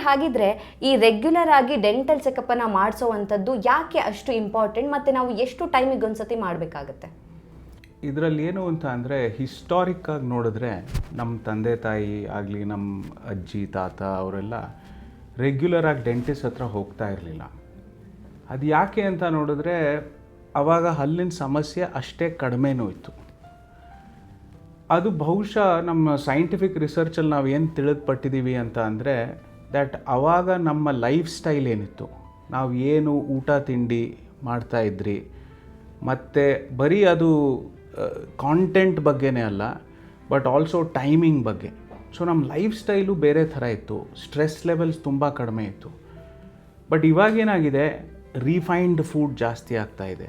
Sir ಹಾಗಿದ್ರೆ ಈ regular ಆಗಿ ಡೆಂಟಲ್ ಚೆಕಪ್ಪನ್ನು ಮಾಡಿಸೋವಂಥದ್ದು ಯಾಕೆ ಅಷ್ಟು ಇಂಪಾರ್ಟೆಂಟ್ ಮತ್ತು ನಾವು ಎಷ್ಟು ಟೈಮಿಗೆ ಒಂದ್ಸತಿ ಮಾಡಬೇಕಾಗತ್ತೆ? ಇದರಲ್ಲಿ ಏನು ಅಂತ ಅಂದರೆ ಹಿಸ್ಟಾರಿಕ್ಕಾಗಿ ನೋಡಿದ್ರೆ ನಮ್ಮ ತಂದೆ ತಾಯಿ ಆಗಲಿ ನಮ್ಮ ಅಜ್ಜಿ, ತಾತ ಅವರೆಲ್ಲ ರೆಗ್ಯುಲರಾಗಿ ಡೆಂಟಿಸ್ಟ್ ಹತ್ರ ಹೋಗ್ತಾ ಇರಲಿಲ್ಲ. ಅದು ಯಾಕೆ ಅಂತ ನೋಡಿದ್ರೆ ಆವಾಗ ಹಲ್ಲಿನ ಸಮಸ್ಯೆ ಅಷ್ಟೇ ಕಡಿಮೆನೂ ಇತ್ತು. ಅದು ಬಹುಶಃ ನಮ್ಮ ಸೈಂಟಿಫಿಕ್ ರಿಸರ್ಚಲ್ಲಿ ನಾವು ಏನು ತಿಳಿದುಪಟ್ಟಿದ್ದೀವಿ ಅಂತ ಅಂದರೆ ದ್ಯಾಟ್ ಆವಾಗ ನಮ್ಮ ಲೈಫ್ ಸ್ಟೈಲ್ ಏನಿತ್ತು? ನಾವು ಏನು ಊಟ ತಿಂಡಿ ಮಾಡ್ತಾ ಇದ್ರಿ? ಮತ್ತು ಬರೀ ಅದು ಕಾಂಟೆಂಟ್ ಬಗ್ಗೆನೇ ಅಲ್ಲ ಬಟ್ ಆಲ್ಸೋ ಟೈಮಿಂಗ್ ಬಗ್ಗೆ. ಸೊ ನಮ್ಮ ಲೈಫ್ ಸ್ಟೈಲು ಬೇರೆ ಥರ ಇತ್ತು. ಸ್ಟ್ರೆಸ್ ಲೆವೆಲ್ಸ್ ತುಂಬ ಕಡಿಮೆ ಇತ್ತು. ಬಟ್ ಇವಾಗೇನಾಗಿದೆ ರಿಫೈನ್ಡ್ ಫುಡ್ ಜಾಸ್ತಿ ಆಗ್ತಾಯಿದೆ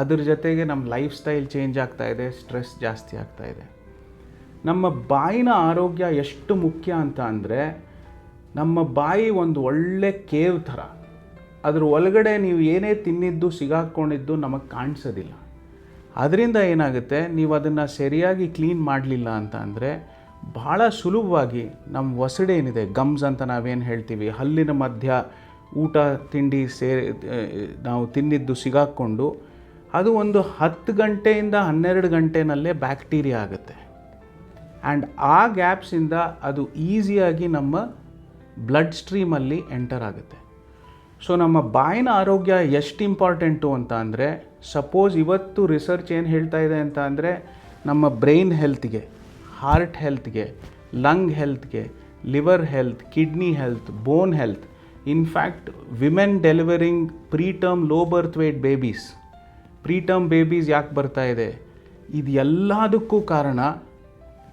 ಅದ್ರ ಜೊತೆಗೆ ನಮ್ಮ ಲೈಫ್ ಸ್ಟೈಲ್ ಚೇಂಜ್ ಆಗ್ತಾ ಇದೆ ಸ್ಟ್ರೆಸ್ ಜಾಸ್ತಿ ಆಗ್ತಾ ಇದೆ. ನಮ್ಮ ಬಾಯಿನ ಆರೋಗ್ಯ ಎಷ್ಟು ಮುಖ್ಯ ಅಂತ ಅಂದರೆ ನಮ್ಮ ಬಾಯಿ ಒಂದು ಒಳ್ಳೆ ಕೇವ್ ಥರ. ಅದ್ರ ಒಳಗಡೆ ನೀವು ಏನೇ ತಿನ್ನಿದ್ದು, ಸಿಗಾಕೊಂಡಿದ್ದು ನಮಗೆ ಕಾಣಿಸೋದಿಲ್ಲ. ಅದರಿಂದ ಏನಾಗುತ್ತೆ? ನೀವು ಅದನ್ನು ಸರಿಯಾಗಿ ಕ್ಲೀನ್ ಮಾಡಲಿಲ್ಲ ಅಂತ ಅಂದರೆ ಭಾಳ ಸುಲಭವಾಗಿ ನಮ್ಮ ಒಸಡೇನಿದೆ, ಗಮ್ಸ್ ಅಂತ ನಾವೇನು ಹೇಳ್ತೀವಿ, ಹಲ್ಲಿನ ಮಧ್ಯ ಊಟ ತಿಂಡಿ ಸೇರಿ ನಾವು ತಿನ್ನಿದ್ದು ಸಿಗಾಕ್ಕೊಂಡು ಅದು ಒಂದು ಹತ್ತು ಗಂಟೆಯಿಂದ ಹನ್ನೆರಡು ಗಂಟೆನಲ್ಲೇ ಬ್ಯಾಕ್ಟೀರಿಯಾ ಆಗುತ್ತೆ. ಆ್ಯಂಡ್ ಆ ಗ್ಯಾಪ್ಸಿಂದ ಅದು ಈಸಿಯಾಗಿ ನಮ್ಮ ಬ್ಲಡ್ ಸ್ಟ್ರೀಮಲ್ಲಿ ಎಂಟರ್ ಆಗುತ್ತೆ. ಸೊ ನಮ್ಮ ಬಾಯಿನ ಆರೋಗ್ಯ ಎಷ್ಟು ಇಂಪಾರ್ಟೆಂಟು ಅಂತ ಅಂದರೆ ಸಪೋಸ್ ಇವತ್ತು ರಿಸರ್ಚ್ ಏನು ಹೇಳ್ತಾ ಇದೆ ಅಂತ ಅಂದರೆ, ನಮ್ಮ ಬ್ರೈನ್ ಹೆಲ್ತ್ಗೆ ಹಾರ್ಟ್ ಹೆಲ್ತ್ಗೆ lung ಹೆಲ್ತ್ಗೆ liver health kidney health bone health in fact women delivering pre term low birth weight babies pre term babies ಯಾಕೆ ಬರ್ತಾ ಇದೆ? ಇದು ಎಲ್ಲದಕ್ಕೂ ಕಾರಣ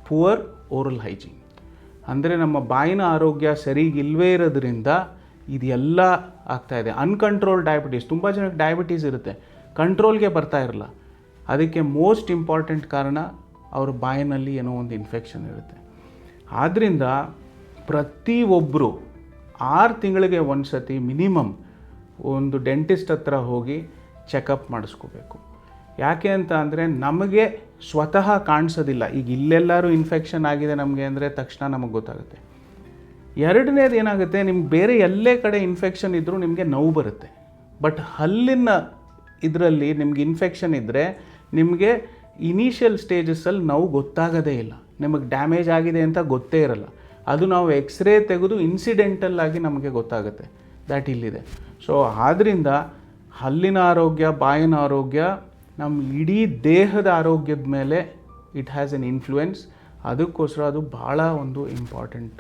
ಪುವರ್ ಓರಲ್ ಹೈಜೀನ್ ಅಂದರೆ ನಮ್ಮ ಬಾಯಿನ ಆರೋಗ್ಯ ಸರಿಗಿಲ್ವೇ ಇರೋದ್ರಿಂದ ಇದೆಲ್ಲ ಆಗ್ತಾ ಇದೆ. ಅನ್ಕಂಟ್ರೋಲ್ ಡಯಾಬಿಟೀಸ್ ತುಂಬ ಜನಕ್ಕೆ ಡಯಾಬಿಟೀಸ್ ಇರುತ್ತೆ. ಕಂಟ್ರೋಲ್ಗೆ ಬರ್ತಾ ಇರಲ್ಲ. ಅದಕ್ಕೆ ಮೋಸ್ಟ್ ಇಂಪಾರ್ಟೆಂಟ್ ಕಾರಣ ಅವ್ರ ಬಾಯಿನಲ್ಲಿ ಏನೋ ಒಂದು ಇನ್ಫೆಕ್ಷನ್ ಇರುತ್ತೆ. ಆದ್ದರಿಂದ ಪ್ರತಿಯೊಬ್ಬರು ಆರು ತಿಂಗಳಿಗೆ ಒಂದು ಸತಿ ಮಿನಿಮಮ್ ಒಂದು ಡೆಂಟಿಸ್ಟ್ ಹತ್ರ ಹೋಗಿ ಚೆಕಪ್ ಮಾಡಿಸ್ಕೋಬೇಕು. ಯಾಕೆ ಅಂತ ಅಂದರೆ ನಮಗೆ ಸ್ವತಃ ಕಾಣಿಸೋದಿಲ್ಲ. ಈಗ ಇಲ್ಲೆಲ್ಲರೂ ಇನ್ಫೆಕ್ಷನ್ ಆಗಿದೆ ನಮಗೆ ಅಂದರೆ ತಕ್ಷಣ ನಮಗೆ ಗೊತ್ತಾಗುತ್ತೆ. ಎರಡನೇದು ಏನಾಗುತ್ತೆ ನಿಮ್ಗೆ ಬೇರೆ ಎಲ್ಲೇ ಕಡೆ ಇನ್ಫೆಕ್ಷನ್ ಇದ್ದರೂ ನಿಮಗೆ ನೋವು ಬರುತ್ತೆ. ಬಟ್ ಹಲ್ಲಿನ ಇದರಲ್ಲಿ ನಿಮ್ಗೆ ಇನ್ಫೆಕ್ಷನ್ ಇದ್ದರೆ ನಿಮಗೆ ಇನಿಷಿಯಲ್ ಸ್ಟೇಜಸ್ಸಲ್ಲಿ ನೋವು ಗೊತ್ತಾಗೋದೇ ಇಲ್ಲ. ನಿಮಗೆ ಡ್ಯಾಮೇಜ್ ಆಗಿದೆ ಅಂತ ಗೊತ್ತೇ ಇರಲ್ಲ. ಅದು ನಾವು ಎಕ್ಸ್ರೇ ತೆಗೆದು ಇನ್ಸಿಡೆಂಟಲ್ ಆಗಿ ನಮಗೆ ಗೊತ್ತಾಗುತ್ತೆ. ದ್ಯಾಟ್ ಇಲ್ಲಿದೆ. ಸೊ ಆದ್ದರಿಂದ ಹಲ್ಲಿನ ಆರೋಗ್ಯ, ಬಾಯಿನ ಆರೋಗ್ಯ ನಮ್ಮ ಇಡೀ ದೇಹದ ಆರೋಗ್ಯದ ಮೇಲೆ ಇಟ್ ಹ್ಯಾಸ್ ಎನ್ ಇನ್ಫ್ಲೂಯೆನ್ಸ್ ಅದಕ್ಕೋಸ್ಕರ ಅದು ಭಾಳ ಒಂದು ಇಂಪಾರ್ಟೆಂಟ್